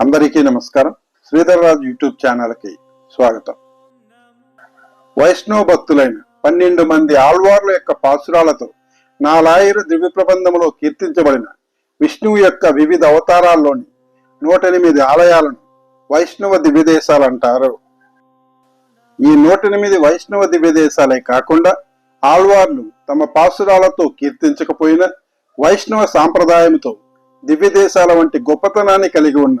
అందరికీ నమస్కారం. శ్రీధర్రాజు యూట్యూబ్ ఛానల్కి స్వాగతం. వైష్ణవ భక్తులైన పన్నెండు మంది ఆళ్వార్ల యొక్క పాసురాలతో నాలాయిరు దివ్య ప్రబంధములో కీర్తించబడిన విష్ణువు యొక్క వివిధ అవతారాల్లోని నూట ఎనిమిది ఆలయాలను వైష్ణవ దివ్యదేశాలు అంటారు. ఈ నూట ఎనిమిది వైష్ణవ దివ్యదేశాలే కాకుండా ఆళ్వార్లు తమ పాసురాలతో కీర్తించకపోయినా వైష్ణవ సాంప్రదాయంతో దివ్యదేశాల వంటి గొప్పతనాన్ని కలిగి ఉన్న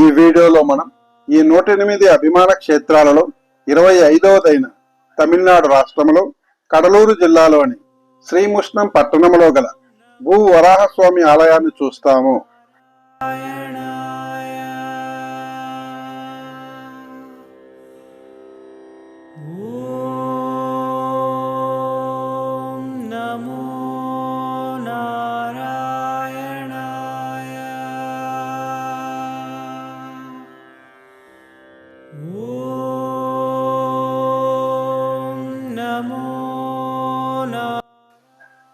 ఈ వీడియోలో మనం ఈ నూట ఎనిమిది అభిమాన క్షేత్రాలలో ఇరవై ఐదవదైన తమిళనాడు రాష్ట్రంలో కడలూరు జిల్లాలోని శ్రీముష్ణం పట్టణంలో గల భూ వరాహస్వామి ఆలయాన్ని చూస్తాము.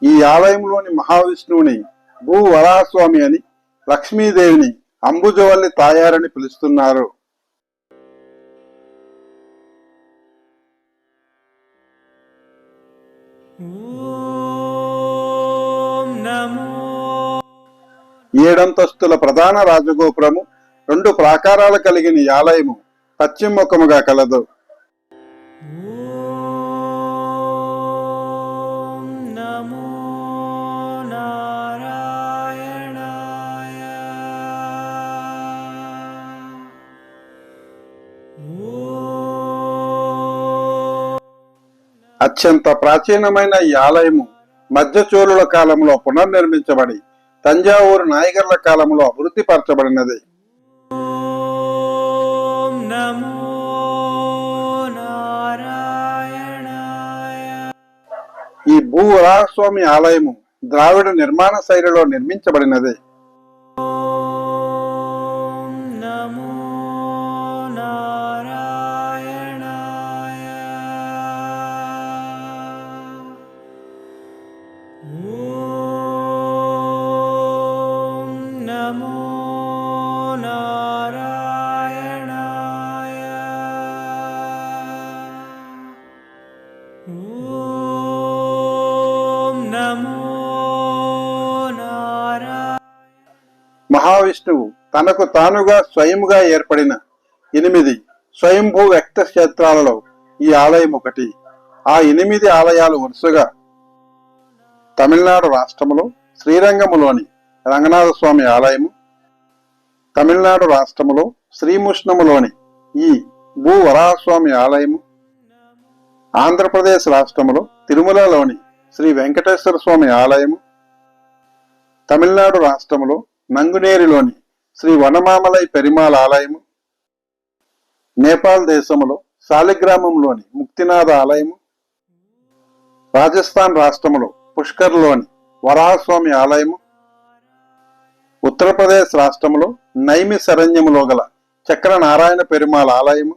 ఈ ఆలయంలోని మహావిష్ణువుని భూ వరాస్వామి అని లక్ష్మీదేవిని అంబుజవల్లి తాయారని పిలుస్తున్నారు. ఏడంతస్తుల ప్రధాన రాజగోపురము రెండు ప్రాకారాలు కలిగిన ఆలయము పశ్చిమముఖముగా కలదు. అత్యంత ప్రాచీనమైన ఈ ఆలయము మధ్య చోళుల కాలంలో పునర్నిర్మించబడి తంజావూరు నాయగర్ల కాలంలో అభివృద్ధి పరచబడినది ఈ భూ వరాహస్వామి ఆలయము ద్రావిడ నిర్మాణ శైలిలో నిర్మించబడినది. नमो नारायणाय ॐ नमो नारायणाय మహావిష్ణువు తనకు తానుగా స్వయముగా ఏర్పడిన ఎనిమిది స్వయంభూ వ్యక్త క్షేత్రాలలో ఈ ఆలయం ఒకటి ఆ ఎనిమిది ఆలయాలు వరుసగా తమిళనాడు రాష్ట్రములో శ్రీరంగములోని రంగనాథ స్వామి ఆలయము తమిళనాడు రాష్ట్రములో శ్రీముష్ణములోని ఈ భూ వరాహస్వామి ఆలయము ఆంధ్రప్రదేశ్ రాష్ట్రములో తిరుమలలోని శ్రీ వెంకటేశ్వర స్వామి ఆలయము తమిళనాడు రాష్ట్రములో నంగునేరిలోని శ్రీ వనమామలై పెరిమాల ఆలయము నేపాల్ దేశములో శాలిగ్రామంలోని ముక్తినాథ ఆలయము రాజస్థాన్ రాష్ట్రములో పుష్కర్లోని వరాహస్వామి ఆలయము ఉత్తరప్రదేశ్ రాష్ట్రములో నైమి శరణ్యములో గల చక్ర నారాయణ పెరుమాల ఆలయము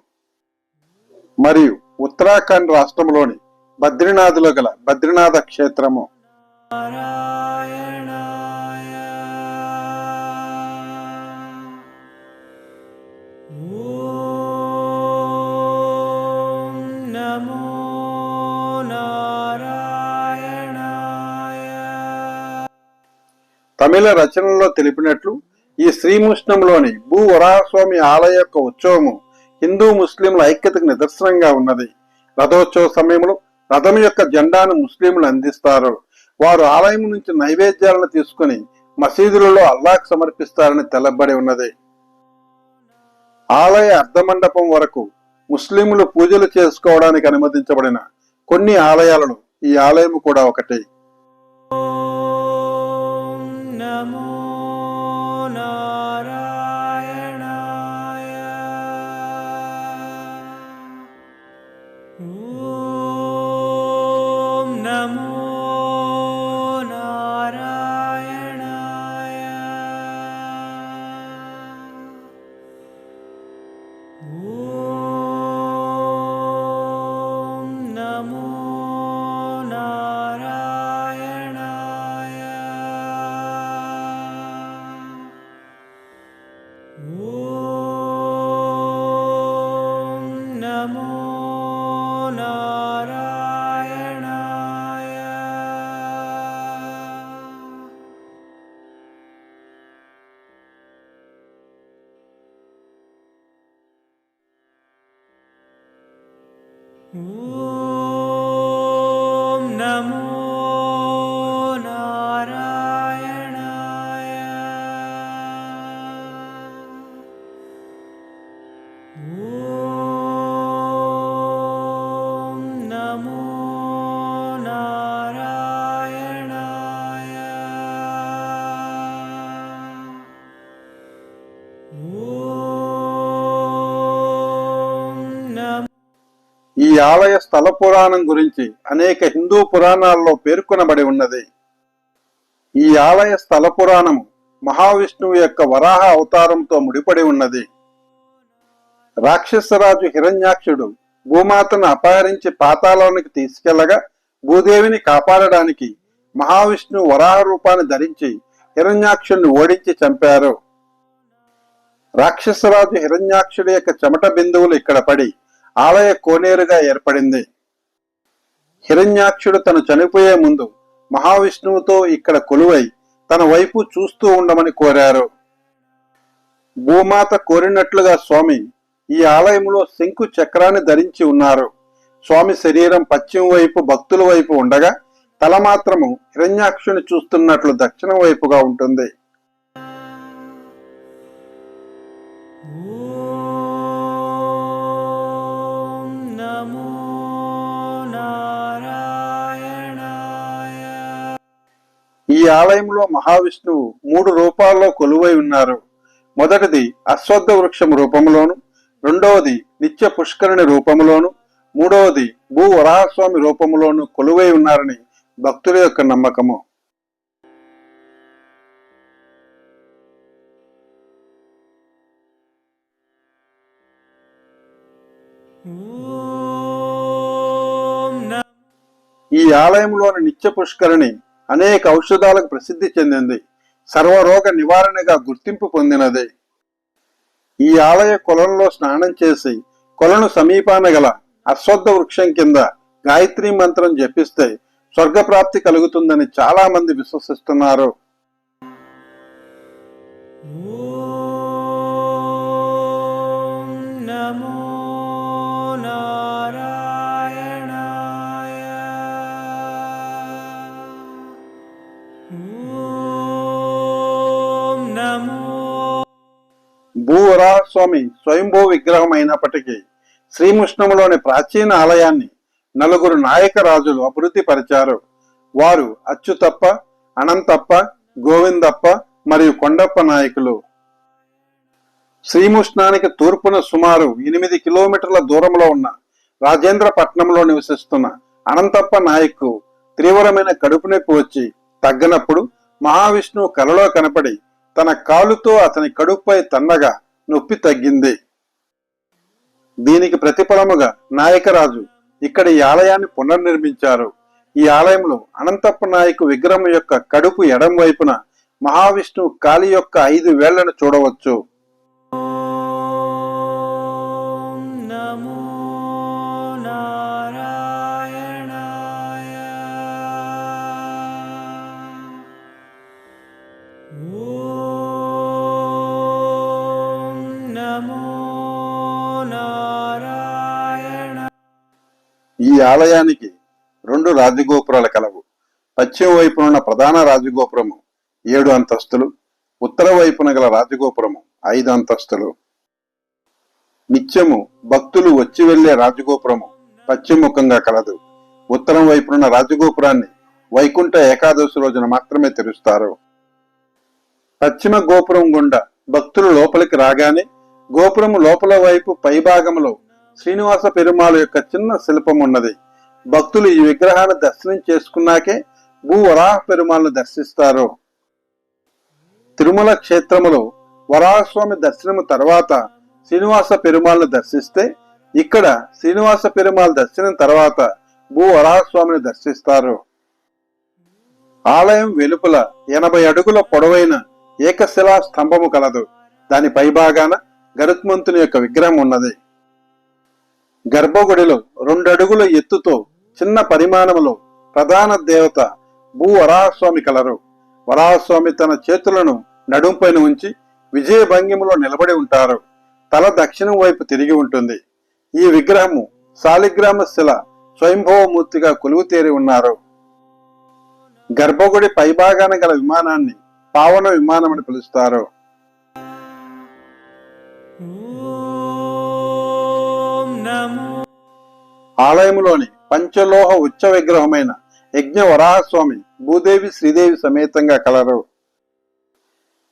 మరియు ఉత్తరాఖండ్ రాష్ట్రములోని బద్రీనాథులో గల బద్రీనాథ క్షేత్రము. తమిళ రచనల్లో తెలిపినట్లు ఈ శ్రీముష్ణంలోని భూ వరాహస్వామి ఆలయ యొక్క ఉత్సవము హిందూ ముస్లింల ఐక్యతకు నిదర్శనంగా ఉన్నది. రథోత్సవ సమయంలో రథం యొక్క జెండాను ముస్లింలు అందిస్తారు. వారు ఆలయం నుంచి నైవేద్యాలను తీసుకుని మసీదులలో అల్లాహ్ సమర్పిస్తారని తెల్లబడి ఉన్నది. ఆలయ అర్ధమండపం వరకు ముస్లింలు పూజలు చేసుకోవడానికి అనుమతించబడిన కొన్ని ఆలయాలను ఈ ఆలయం కూడా ఒకటి. नमो ॐ ఆలయ స్థల పురాణం గురించి అనేక హిందూ పురాణాల్లో పేర్కొనబడి ఉన్నది. ఈ ఆలయ స్థల పురాణము మహావిష్ణువు యొక్క వరాహ అవతారంతో ముడిపడి ఉన్నది. రాక్షసరాజు హిరణ్యాక్షుడు భూమాతను అపహరించి పాతాళానికి తీసుకెళ్ళగా భూదేవిని కాపాడడానికి మహావిష్ణువు వరాహ రూపాన్ని ధరించి హిరణ్యాక్షుడిని ఓడించి చంపారు. రాక్షసరాజు హిరణ్యాక్షుడి యొక్క చెమట బిందువులు ఇక్కడ పడి ఆలయ కోనేరుగా ఏర్పడింది. హిరణ్యాక్షుడు తను చనిపోయే ముందు మహావిష్ణువుతో ఇక్కడ కొలువై తన వైపు చూస్తూ ఉండమని కోరారు. భూమాత కోరినట్లుగా స్వామి ఈ ఆలయంలో శంకు చక్రాన్ని ధరించి ఉన్నారు. స్వామి శరీరం పశ్చిమ వైపు భక్తుల వైపు ఉండగా తల మాత్రము హిరణ్యాక్షుని చూస్తున్నట్లు దక్షిణం వైపుగా ఉంటుంది. ఈ ఆలయంలో మహావిష్ణువు మూడు రూపాల్లో కొలువై ఉన్నారు. మొదటిది అశ్వద్ధ వృక్షం రూపంలోను రెండవది నిత్య పుష్కరిణి రూపంలోను మూడవది భూ వరాహస్వామి రూపంలోను కొలువై ఉన్నారని భక్తుల యొక్క నమ్మకము. ఈ ఆలయంలోని నిత్య పుష్కరిణి అనేక ఔషధాలకు ప్రసిద్ధి చెందింది. సర్వరోగ నివారణగా గుర్తింపు పొందినది. ఈ ఆలయ కొలంలో స్నానం చేసి కొలను సమీపాన గల అశ్వద్ధ వృక్షం కింద గాయత్రి మంత్రం జపిస్తే స్వర్గప్రాప్తి కలుగుతుందని చాలా మంది విశ్వసిస్తున్నారు నమో భూవరాహస్వామి స్వయంభూ విగ్రహం అయినప్పటికీ శ్రీముష్ణములోని ప్రాచీన ఆలయాన్ని నలుగురు నాయక రాజులు అభివృద్ధి పరిచారు. వారు అచ్యుతప్ప అనంతప్ప గోవిందప్ప మరియు కొండప్ప నాయకులు. శ్రీముష్ణానికి తూర్పున సుమారు ఎనిమిది కిలోమీటర్ల దూరంలో ఉన్న రాజేంద్రపట్నంలో నివసిస్తున్న అనంతప్ప నాయకు తీవ్రమైన కడుపు నొప్పి వచ్చి తగ్గనప్పుడు మహావిష్ణువు కలలో కనపడి తన కాలుతో అతని కడుపుపై తన్నగా నొప్పి తగ్గింది. దీనికి ప్రతిఫలముగా నాయకరాజు ఇక్కడ ఈ ఆలయాన్ని పునర్నిర్మించారు. ఈ ఆలయంలో అనంతప్ప నాయకు విగ్రహం యొక్క కడుపు ఎడం వైపున మహావిష్ణువు కాళి యొక్క ఐదు వేళ్ళను చూడవచ్చు. ఆలయానికి రెండు రాజగోపురాలు కలవు. పశ్చిమ వైపున ఉన్న ప్రధాన రాజగోపురము ఏడు అంతస్తులు ఉత్తర వైపున గల రాజగోపురము ఐదు అంతస్తులు. నిత్యము భక్తులు వచ్చి వెళ్ళే రాజగోపురము పశ్చిమముఖంగా కలదు. ఉత్తరం వైపునున్న రాజగోపురాన్ని వైకుంఠ ఏకాదశి రోజున మాత్రమే తెరుస్తారు. పశ్చిమ గోపురం గుండా భక్తులు లోపలికి రాగానే గోపురము లోపల వైపు పైభాగంలో శ్రీనివాస పెరుమాల యొక్క చిన్న శిల్పం ఉన్నది భక్తులు ఈ విగ్రహాన్ని దర్శనం చేసుకున్నాకే భూ వరాహ పెరుమాళ్ను దర్శిస్తారు. తిరుమల క్షేత్రములో వరాహస్వామి దర్శనము తర్వాత శ్రీనివాస పెరుమాళ్ను దర్శిస్తే ఇక్కడ శ్రీనివాస పెరుమాళ దర్శనం తర్వాత భూ వరాహస్వామిని దర్శిస్తారు. ఆలయం వెలుపల ఎనభై అడుగుల పొడవైన ఏకశిలా స్తంభము కలదు. దాని పైభాగాన గరుత్మంతుని యొక్క విగ్రహం ఉన్నది. గర్భగుడిలో రెండు అడుగుల ఎత్తుతో చిన్న పరిమాణములో ప్రధాన దేవత భూ వరాహస్వామి కలరు. వరాహస్వామి తన చేతులను నడుంపైన ఉంచి విజయ భంగిములో నిలబడి ఉంటారు. తల దక్షిణం వైపు తిరిగి ఉంటుంది. ఈ విగ్రహము శాలిగ్రామ శిల స్వయంభవమూర్తిగా కొలువుతేరి ఉన్నారు. గర్భగుడి పైభాగాన గల విమానాన్ని పావన విమానం అని పిలుస్తారు. ఆలయములోని పంచలోహ ఉచ్చ విగ్రహమైన యజ్ఞ వరాహస్వామి భూదేవి శ్రీదేవి సమేతంగా కలరు.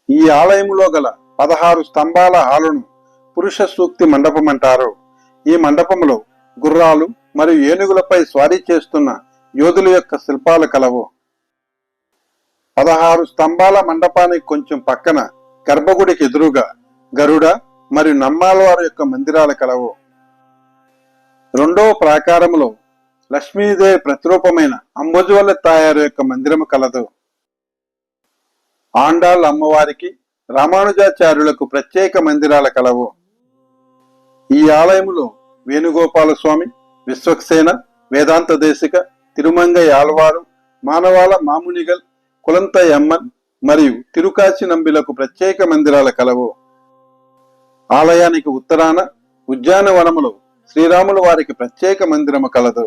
ఈ ఆలయంలో గల పదహారు స్తంభాల హాలును పురుష సూక్తి మండపం అంటారు. ఈ మండపంలో గుర్రాలు మరియు ఏనుగులపై స్వారీ చేస్తున్న యోధుల యొక్క శిల్పాలు కలవు. పదహారు స్తంభాల మండపానికి కొంచెం పక్కన గర్భగుడికి ఎదురుగా గరుడ మరియు నమ్మాలవారి యొక్క మందిరాలు కలవు. రెండవ ప్రాకారములో లక్ష్మీదేవి ప్రతిరూపమైన అంబుజవల్లి తాయారు యొక్క మందిరము కలదు. ఆండాళ్ళ అమ్మవారికి రామానుజాచార్యులకు ప్రత్యేక మందిరాల కలవు. ఈ ఆలయములో వేణుగోపాల స్వామి విశ్వక్సేన వేదాంత దేశిక తిరుమంగ ఆళ్వారు మానవాల మామునిగల్ కులంత యమ్మన్ మరియు తిరుకాచి నంబిలకు ప్రత్యేక మందిరాల కలవు. ఆలయానికి ఉత్తరాన ఉద్యానవనములో శ్రీరాముల వారికి ప్రత్యేక మందిరము కలదు.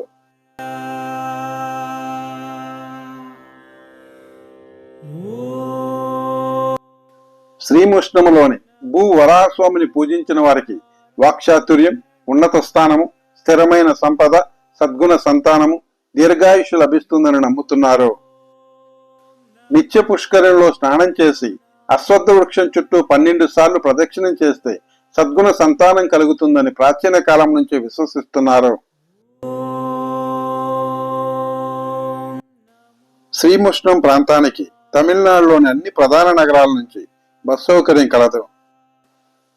శ్రీముష్ణములోని భూ వరాహస్వామిని పూజించిన వారికి వాక్చాతుర్యం ఉన్నత స్థానము స్థిరమైన సంపద సద్గుణ సంతానము దీర్ఘాయుషు లభిస్తుందని నమ్ముతున్నారు. నిత్య పుష్కరంలో స్నానం చేసి అశ్వత్థ వృక్షం చుట్టూ పన్నెండు సార్లు ప్రదక్షిణం చేస్తే సద్గుణ సంతానం కలుగుతుందని ప్రాచీన కాలం నుంచి విశ్వసిస్తున్నారు. శ్రీముష్ణం ప్రాంతానికి తమిళనాడులోని అన్ని ప్రధాన నగరాల నుంచి బస్ సౌకర్యం కలదు.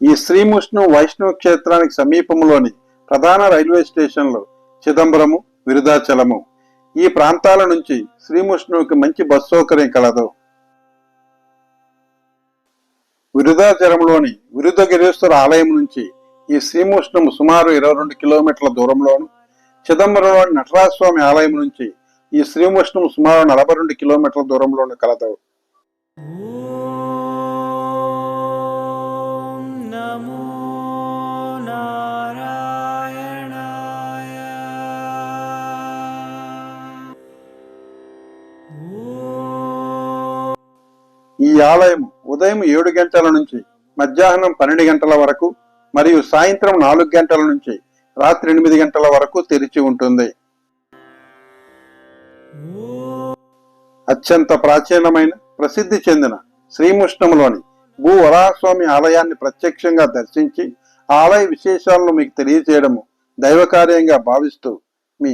ఈ శ్రీముష్ణం వైష్ణవ క్షేత్రానికి సమీపంలోని ప్రధాన రైల్వే స్టేషన్లు చిదంబరము విరుదాచలము. ఈ ప్రాంతాల నుంచి శ్రీముష్ణువుకి మంచి బస్ సౌకర్యం కలదు. విరుదాచరంలోని విరుదగిరేశ్వర ఆలయం నుంచి ఈ శ్రీముష్ణం సుమారు ఇరవై రెండు కిలోమీటర్ల దూరంలోను చిదంబరంలోని నటరాజస్వామి ఆలయం నుంచి ఈ శ్రీమూష్ణము సుమారు నలభై రెండు కిలోమీటర్ల దూరంలోను కలదు. ఈ ఆలయము ఉదయం ఏడు గంటల నుంచి మధ్యాహ్నం పన్నెండు గంటల వరకు మరియు సాయంత్రం నాలుగు గంటల నుంచి రాత్రి ఎనిమిది గంటల వరకు తెరిచి ఉంటుంది. అత్యంత ప్రాచీనమైన ప్రసిద్ధి చెందిన శ్రీముష్ణంలోని భూ వరాహస్వామి ఆలయాన్ని ప్రత్యక్షంగా దర్శించి ఆలయ విశేషాలను మీకు తెలియజేయడము దైవకార్యంగా భావిస్తూ మీ